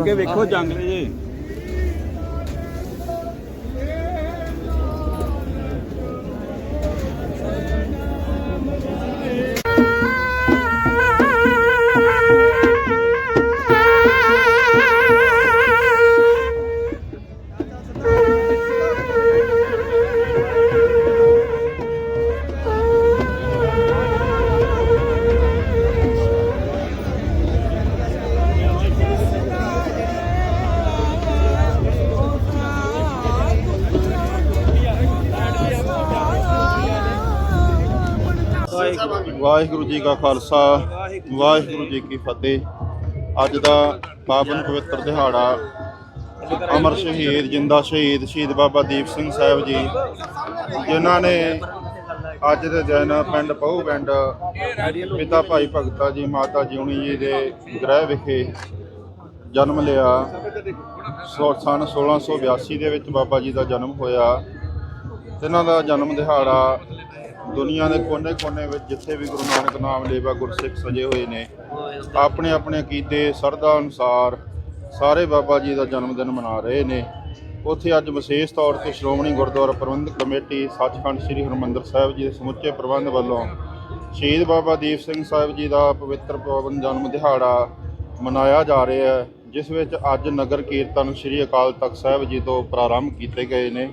ਅੱਗੇ ਵੇਖੋ ਜੰਗਲੇ ਜੇ। ਵਾਹਿਗੁਰੂ ਜੀ ਕਾ ਖਾਲਸਾ, ਵਾਹਿਗੁਰੂ ਜੀ ਕੀ ਫਤਿਹ। ਅੱਜ ਦਾ ਪਾਵਨ ਪਵਿੱਤਰ ਦਿਹਾੜਾ ਅਮਰ ਸ਼ਹੀਦ, ਜਿੰਦਾ ਸ਼ਹੀਦ ਸ਼ਹੀਦ ਬਾਬਾ ਦੀਪ ਸਿੰਘ ਸਾਹਿਬ ਜੀ, ਜਿਨ੍ਹਾਂ ਨੇ ਅੱਜ ਦੇ ਦਿਨ ਪਿੰਡ ਪਹੂ ਪਿੰਡ ਪਿਤਾ ਭਾਈ ਭਗਤਾ ਜੀ, ਮਾਤਾ ਜਿਉਣੀ ਜੀ ਦੇ ਗ੍ਰਹਿ ਵਿਖੇ ਜਨਮ ਲਿਆ। ਸੋ ਸਨ 1682 ਦੇ ਵਿੱਚ ਬਾਬਾ ਜੀ ਦਾ ਜਨਮ ਹੋਇਆ। ਇਹਨਾਂ ਦਾ ਜਨਮ ਦਿਹਾੜਾ ਦੁਨੀਆ ਦੇ ਕੋਨੇ-ਕੋਨੇ ਵਿੱਚ ਜਿੱਥੇ ਵੀ ਗੁਰੂ ਨਾਨਕ ਨਾਮ ਲੇਵਾ ਗੁਰਸਿੱਖ ਸਜੇ ਹੋਏ ਨੇ, ਆਪਣੇ ਆਪਣੇ ਕੀਤੇ ਸਰਦਾ ਅਨੁਸਾਰ ਸਾਰੇ ਬਾਬਾ ਜੀ ਦਾ ਜਨਮ ਦਿਨ ਮਨਾ ਰਹੇ ਨੇ। ਉੱਥੇ ਅੱਜ ਵਿਸ਼ੇਸ਼ ਤੌਰ ਤੇ ਸ਼੍ਰੋਮਣੀ ਗੁਰਦੁਆਰਾ ਪ੍ਰਬੰਧਕ ਕਮੇਟੀ ਸੱਚਖੰਡ ਸ੍ਰੀ ਹਰਿਮੰਦਰ ਸਾਹਿਬ ਜੀ ਦੇ ਸਮੁੱਚੇ ਪ੍ਰਬੰਧ ਵੱਲੋਂ ਸ਼ਹੀਦ ਬਾਬਾ ਦੀਪ ਸਿੰਘ ਸਾਹਿਬ ਜੀ ਦਾ ਪਵਿੱਤਰ ਪਾਵਨ ਜਨਮ ਦਿਹਾੜਾ ਮਨਾਇਆ ਜਾ ਰਿਹਾ ਹੈ। ਜਿਸ ਵਿੱਚ ਅੱਜ ਨਗਰ ਕੀਰਤਨ ਸ੍ਰੀ ਅਕਾਲ ਤਖਤ ਸਾਹਿਬ ਜੀ ਤੋਂ ਪ੍ਰਾਰੰਭ ਕੀਤੇ ਗਏ ਨੇ।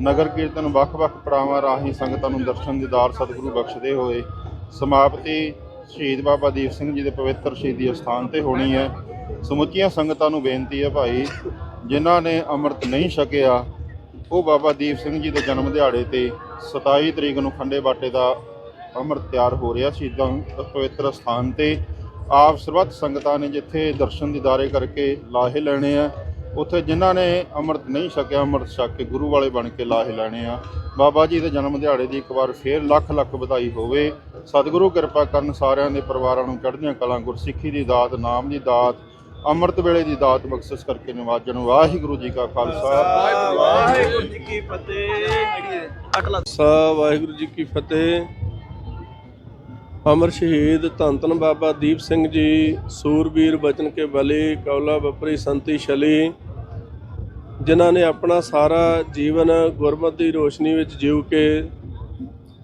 ਨਗਰ ਕੀਰਤਨ ਵੱਖ-ਵੱਖ ਪੜਾਵਾਂ ਰਾਹੀਂ ਸੰਗਤਾਂ ਨੂੰ ਦਰਸ਼ਨ ਦੀਦਾਰ ਸਤਿਗੁਰੂ ਬਖਸ਼ਦੇ ਹੋਏ ਸਮਾਪਤੀ ਸ਼ਹੀਦ ਬਾਬਾ ਦੀਪ ਸਿੰਘ ਜੀ ਦੇ ਪਵਿੱਤਰ ਸ਼ਹੀਦੀ ਅਸਥਾਨ ਤੇ ਹੋਣੀ ਹੈ। ਸਮੁੱਚੀਆਂ ਸੰਗਤਾਂ ਨੂੰ ਬੇਨਤੀ ਹੈ ਭਾਈ, ਜਿਨ੍ਹਾਂ ਨੇ ਅੰਮ੍ਰਿਤ ਨਹੀਂ ਛਕਿਆ, ਉਹ ਬਾਬਾ ਦੀਪ ਸਿੰਘ ਜੀ ਦੇ ਜਨਮ ਦਿਹਾੜੇ ਤੇ 27 ਤਰੀਕ ਨੂੰ ਖੰਡੇ ਬਾਟੇ ਦਾ ਅੰਮ੍ਰਿਤ ਤਿਆਰ ਹੋ ਰਿਹਾ ਸ਼ਹੀਦਾਂ ਪਵਿੱਤਰ ਸਥਾਨ ਤੇ ਆਪ ਸਰਬੱਤ ਸੰਗਤਾਂ ਨੇ ਜਿੱਥੇ ਦਰਸ਼ਨ ਦੀਦਾਰੇ ਕਰਕੇ ਲਾਹੇ ਲੈਣੇ ਆ ਉੱਥੇ ਜਿਨ੍ਹਾਂ ਨੇ ਅੰਮ੍ਰਿਤ ਨਹੀਂ ਛਕਿਆ ਅੰਮ੍ਰਿਤ ਛਕ ਕੇ ਗੁਰੂ ਵਾਲੇ ਬਣ ਕੇ ਲਾਹੇ ਲੈਣੇ ਆ। ਬਾਬਾ ਜੀ ਦੇ ਜਨਮ ਦਿਹਾੜੇ ਦੀ ਇੱਕ ਵਾਰ ਫੇਰ ਲੱਖ ਲੱਖ ਵਧਾਈ ਹੋਵੇ। ਸਤਿਗੁਰੂ ਕਿਰਪਾ ਕਰਨ ਸਾਰਿਆਂ ਦੇ ਪਰਿਵਾਰਾਂ ਨੂੰ ਚੜ੍ਹਦੀਆਂ ਕਲਾਂ ਗੁਰਸਿੱਖੀ ਦੀ ਦਾਤ ਨਾਮ ਦੀ ਦਾਤ ਅੰਮ੍ਰਿਤ ਵੇਲੇ ਦੀ ਦਾਤ ਬਖਸ਼ਿਸ਼ ਕਰਕੇ ਨਿਵਾਜਣ। ਵਾਹਿਗੁਰੂ ਜੀ ਕਾ ਖਾਲਸਾ। ਵਾਹਿਗੁਰੂ ਜੀ ਕੀ ਫਤਿਹ। ਸਾ ਵਾਹਿਗੁਰੂ ਜੀ ਕੀ ਫਤਿਹ। ਅਮਰ ਸ਼ਹੀਦ ਧੰਨ ਧੰਨ ਬਾਬਾ ਦੀਪ ਸਿੰਘ ਜੀ, ਸੂਰਬੀਰ ਬਚਨ ਕੇ ਬਲੀ, ਕੌਲਾ ਬਪਰੀ ਸੰਤੀ ਛਲੀ, ਜਿਨ੍ਹਾਂ ਨੇ ਆਪਣਾ ਸਾਰਾ ਜੀਵਨ ਗੁਰਮਤਿ ਦੀ ਰੋਸ਼ਨੀ ਵਿੱਚ ਜੀਉ ਕੇ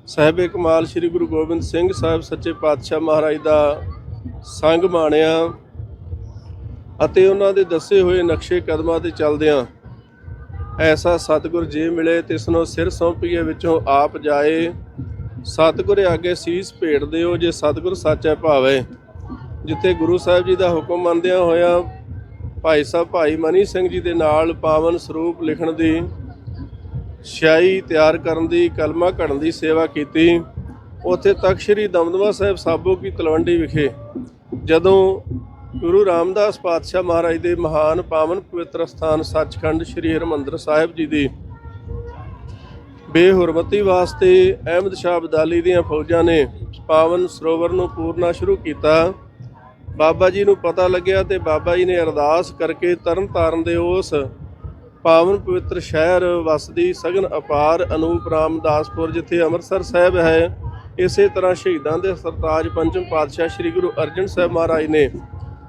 ਸਾਹਿਬੇ ਕਮਾਲ ਸ੍ਰੀ ਗੁਰੂ ਗੋਬਿੰਦ ਸਿੰਘ ਸਾਹਿਬ ਸੱਚੇ ਪਾਤਸ਼ਾਹ ਮਹਾਰਾਜ ਦਾ ਸੰਗ ਮਾਣਿਆ ਅਤੇ ਉਹਨਾਂ ਦੇ ਦੱਸੇ ਹੋਏ ਨਕਸ਼ੇ ਕਦਮਾਂ ਤੇ ਚੱਲਦਿਆਂ ਐਸਾ ਸਤਿਗੁਰ ਜੀ ਮਿਲੇ ਤਿਸ ਨੂੰ ਸਿਰ ਸੌਂਪੀਏ ਵਿੱਚੋਂ ਆਪ ਜਾਏ। ਸਤਿਗੁਰ ਅੱਗੇ ਸੀਸ ਭੇਟ ਦਿਓ, ਜੇ ਸਤਿਗੁਰ ਸੱਚ ਹੈ ਭਾਵੇ। ਜਿੱਥੇ ਗੁਰੂ ਸਾਹਿਬ ਜੀ ਦਾ ਹੁਕਮ ਮੰਨਦਿਆਂ ਹੋਇਆ ਭਾਈ ਸਾਹਿਬ ਭਾਈ ਮਨੀ ਸਿੰਘ ਜੀ ਦੇ ਨਾਲ ਪਾਵਨ ਸਰੂਪ ਲਿਖਣ ਦੀ ਸ਼ਾਈ ਤਿਆਰ ਕਰਨ ਦੀ, ਕਲਮਾ ਘੜਨ ਦੀ ਸੇਵਾ ਕੀਤੀ, ਉੱਥੇ ਤਖਤ ਸ੍ਰੀ ਦਮਦਮਾ ਸਾਹਿਬ ਸਾਬੋ ਕੀ ਤਲਵੰਡੀ ਵਿਖੇ, ਜਦੋਂ ਗੁਰੂ ਰਾਮਦਾਸ ਪਾਤਸ਼ਾਹ ਮਹਾਰਾਜ ਦੇ ਮਹਾਨ ਪਾਵਨ ਪਵਿੱਤਰ ਸਥਾਨ ਸੱਚਖੰਡ ਸ੍ਰੀ ਹਰਿਮੰਦਰ ਸਾਹਿਬ ਜੀ ਦੀ ਬੇਹੁਰਮਤੀ ਵਾਸਤੇ ਅਹਿਮਦ ਸ਼ਾਹ ਅਬਦਾਲੀ ਦੀਆਂ ਫੌਜਾਂ ਨੇ ਪਾਵਨ ਸਰੋਵਰ ਨੂੰ ਪੂਰਨਾ ਸ਼ੁਰੂ ਕੀਤਾ। ਬਾਬਾ ਜੀ ਨੂੰ ਪਤਾ ਲੱਗਿਆ ਤੇ ਬਾਬਾ ਜੀ ਨੇ ਅਰਦਾਸ ਕਰਕੇ ਤਰਨਤਾਰਨ ਦੇ ਉਸ ਪਾਵਨ ਪਵਿੱਤਰ ਸ਼ਹਿਰ ਵਸਦੀ ਸਗਨ ਅਪਾਰ ਅਨੂਪ ਰਾਮਦਾਸਪੁਰ, ਜਿੱਥੇ ਅੰਮ੍ਰਿਤਸਰ ਸਾਹਿਬ ਹੈ, ਇਸੇ ਤਰ੍ਹਾਂ ਸ਼ਹੀਦਾਂ ਦੇ ਸਰਤਾਜ ਪੰਚਮ ਪਾਤਸ਼ਾਹ ਸ੍ਰੀ ਗੁਰੂ ਅਰਜਨ ਸਾਹਿਬ ਮਹਾਰਾਜ ਨੇ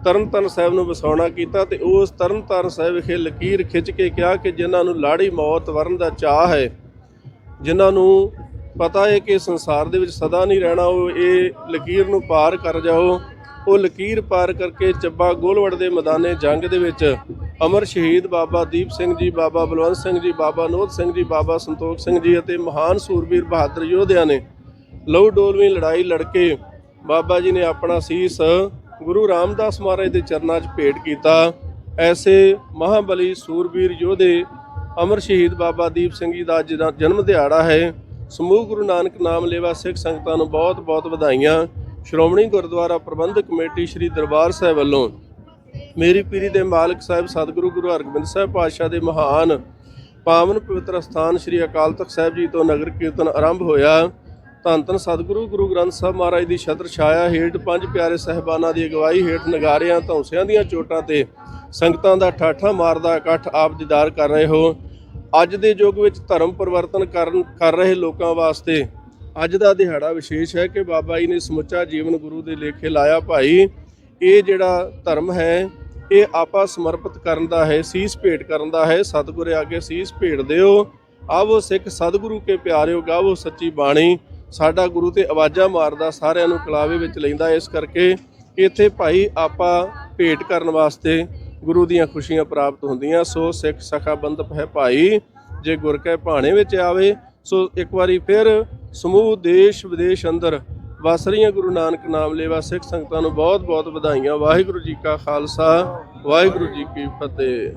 ਤਰਨਤਾਰਨ ਸਾਹਿਬ ਨੂੰ ਵਸਾਉਣਾ ਕੀਤਾ ਤੇ ਉਸ ਤਰਨਤਾਰਨ ਸਾਹਿਬ ਵਿਖੇ ਲਕੀਰ ਖਿੱਚ ਕੇ ਕਿਹਾ ਕਿ ਜਿਨ੍ਹਾਂ ਨੂੰ ਲਾੜੀ ਮੌਤ ਵਰਨ ਦਾ ਚਾਹ ਹੈ ਜਿਨ੍ਹਾਂ ਨੂੰ ਪਤਾ ਹੈ ਕਿ ਸੰਸਾਰ ਦੇ ਵਿੱਚ ਸਦਾ ਨਹੀਂ ਰਹਿਣਾ, ਉਹ ਇਹ ਲਕੀਰ ਨੂੰ ਪਾਰ ਕਰ ਜਾਓ। ਉਹ ਲਕੀਰ ਪਾਰ ਕਰਕੇ ਚੱਬਾ ਗੋਲਵੜ ਦੇ ਮੈਦਾਨੇ ਜੰਗ ਦੇ ਵਿੱਚ ਅਮਰ ਸ਼ਹੀਦ ਬਾਬਾ ਦੀਪ ਸਿੰਘ ਜੀ, ਬਾਬਾ ਬਲਵੰਤ ਸਿੰਘ ਜੀ, ਬਾਬਾ ਨੋਦ ਸਿੰਘ ਜੀ, ਬਾਬਾ ਸੰਤੋਖ ਸਿੰਘ ਜੀ ਅਤੇ ਮਹਾਨ ਸੂਰਬੀਰ ਬਹਾਦਰ ਯੋਧਿਆਂ ਨੇ ਲਹੂ ਡੋਲਵੀਂ ਲੜਾਈ ਲੜ ਕੇ ਬਾਬਾ ਜੀ ਨੇ ਆਪਣਾ ਸੀਸ ਗੁਰੂ ਰਾਮਦਾਸ ਮਹਾਰਾਜ ਦੇ ਚਰਨਾਂ 'ਚ ਭੇਟ ਕੀਤਾ। ਐਸੇ ਮਹਾਬਲੀ ਸੂਰਬੀਰ ਯੋਧੇ ਅਮਰ ਸ਼ਹੀਦ ਬਾਬਾ ਦੀਪ ਸਿੰਘ ਜੀ ਦਾ ਜਨਮ ਦਿਹਾੜਾ ਹੈ। ਸਮੂਹ ਗੁਰੂ ਨਾਨਕ ਨਾਮ ਲੇਵਾ ਸਿੱਖ ਸੰਗਤਾਂ ਨੂੰ ਬਹੁਤ ਬਹੁਤ ਵਧਾਈਆਂ। ਸ਼੍ਰੋਮਣੀ ਗੁਰਦੁਆਰਾ ਪ੍ਰਬੰਧਕ ਕਮੇਟੀ ਸ੍ਰੀ ਦਰਬਾਰ ਸਾਹਿਬ ਵੱਲੋਂ ਮੇਰੀ ਪੀਰੀ ਦੇ ਮਾਲਕ ਸਾਹਿਬ ਸਤਿਗੁਰੂ ਗੁਰੂ ਹਰਗੋਬਿੰਦ ਸਾਹਿਬ ਪਾਤਸ਼ਾਹ ਦੇ ਮਹਾਨ ਪਾਵਨ ਪਵਿੱਤਰ ਸਥਾਨ ਸ੍ਰੀ ਅਕਾਲ ਤਖਤ ਸਾਹਿਬ ਜੀ ਤੋਂ ਨਗਰ ਕੀਰਤਨ ਆਰੰਭ ਹੋਇਆ। ਧੰਨ ਧੰਨ ਸਤਿਗੁਰੂ, ਗੁਰੂ ਗ੍ਰੰਥ ਸਾਹਿਬ ਮਹਾਰਾਜ ਦੀ ਛਤਰ ਛਾਇਆ ਹੇਠ ਪੰਜ ਪਿਆਰੇ ਸਹਿਬਾਨਾਂ ਦੀ ਅਗਵਾਈ ਹੇਠ ਨਗਾਰਿਆਂ, ਧੌਂਸਿਆਂ ਦੀਆਂ ਚੋਟਾਂ ਤੇ ਸੰਗਤਾਂ ਦਾ ਠਾਠਾ ਮਾਰਦਾ ਇਕੱਠ ਆਪ ਦੀਦਾਰ ਕਰ ਰਹੇ ਹੋ। ਅੱਜ ਦੇ ਯੁੱਗ ਵਿੱਚ ਧਰਮ ਪਰਿਵਰਤਨ ਕਰਨ, ਕਰ ਰਹੇ ਲੋਕਾਂ ਵਾਸਤੇ ਅੱਜ ਦਾ ਦਿਹਾੜਾ ਵਿਸ਼ੇਸ਼ ਹੈ ਕਿ ਬਾਬਾ ਜੀ ਨੇ ਸਮੁੱਚਾ ਜੀਵਨ ਗੁਰੂ ਦੇ ਲੇਖੇ ਲਾਇਆ, ਭਾਈ। ਇਹ ਜਿਹੜਾ ਧਰਮ ਹੈ, ਇਹ ਆਪਾ ਸਮਰਪਿਤ ਕਰਨ ਦਾ ਹੈ, ਸੀਸ ਭੇਟ ਕਰਨ ਦਾ ਹੈ। ਸਤਿਗੁਰੇ ਅੱਗੇ ਸੀਸ ਭੇਟ ਦਿਓ। ਆਵੋ ਸਿੱਖ ਸਤਿਗੁਰੂ ਕੇ ਪਿਆਰਿਓ, ਗਾਵੋ ਸੱਚੀ ਬਾਣੀ। ਸਾਡਾ ਗੁਰੂ ਤੇ ਆਵਾਜ਼ਾਂ ਮਾਰਦਾ, ਸਾਰਿਆਂ ਨੂੰ ਕਲਾਵੇ ਵਿੱਚ ਲੈਂਦਾ। ਇਸ ਕਰਕੇ ਇੱਥੇ ਭਾਈ ਆਪਾ ਭੇਟ ਕਰਨ ਵਾਸਤੇ ਗੁਰੂ ਦੀਆਂ ਖੁਸ਼ੀਆਂ ਪ੍ਰਾਪਤ ਹੁੰਦੀਆਂ, ਸੋ ਸਿੱਖ ਸਖਾ ਬੰਦਪ ਹੈ ਭਾਈ, ਜੇ ਗੁਰ ਕੈ ਭਾਣੇ ਵਿੱਚ ਆਵੇ, ਸੋ ਇੱਕ ਵਾਰੀ ਫਿਰ ਸਮੂਹ ਦੇਸ਼ ਵਿਦੇਸ਼ ਅੰਦਰ ਵਸ ਰਹੀਆਂ ਗੁਰੂ ਨਾਨਕ ਨਾਮ ਲੇਵਾ ਸਿੱਖ ਸੰਗਤਾਂ ਨੂੰ ਬਹੁਤ ਬਹੁਤ ਵਧਾਈਆਂ। ਵਾਹਿਗੁਰੂ ਜੀ ਕਾ ਖਾਲਸਾ, ਵਾਹਿਗੁਰੂ ਜੀ ਕੀ ਫਤਿਹ।